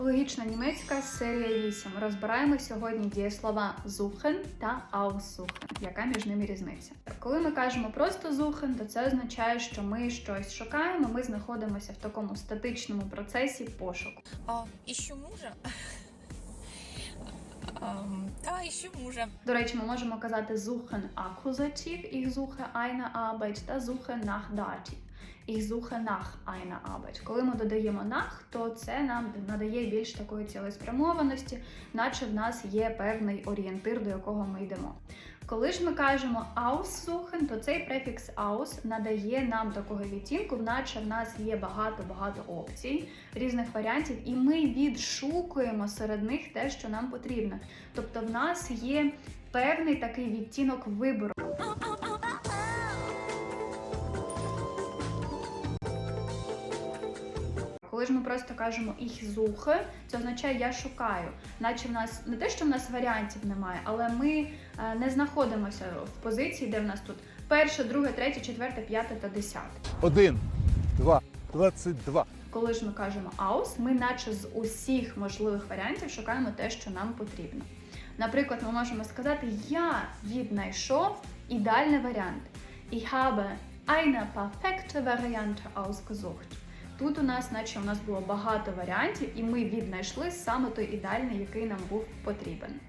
Логічна німецька серія 8. Розбираємо сьогодні дієслова suchen та aussuchen. Яка між ними різниця? Коли ми кажемо просто suchen, то це означає, що ми щось шукаємо. Ми знаходимося в такому статичному процесі пошуку. А, ищу мужа. Ам, Та, ищу мужа. До речі, ми можемо казати suchen акузатив, ich suche eine Arbeit та nach Dativ. Ich suche nach einer Arbeit. Коли ми додаємо nach, то це нам надає більш такої цілеспрямованості, наче в нас є певний орієнтир, до якого ми йдемо. Коли ж ми кажемо aussuchen, то цей префікс aus надає нам такого відтінку, наче в нас є багато-багато опцій, різних варіантів, і ми відшукуємо серед них те, що нам потрібно. Тобто в нас є певний такий відтінок вибору. Коли ж ми просто кажемо ich suche, це означає я шукаю. Наче в нас не те, що в нас варіантів немає, але ми е, не знаходимося в позиції, де в нас тут перше, друге, третє, четверте, п'яте та десяте. Один, два, двадцять два. Коли ж ми кажемо aus, ми наче з усіх можливих варіантів шукаємо те, що нам потрібно. Наприклад, ми можемо сказати: Я віднайшов ідеальний варіант. Ich habe eine perfekte Variante ausgesucht. Тут у нас, наче у нас було багато варіантів, і ми віднайшли саме той ідеальний, який нам був потрібен.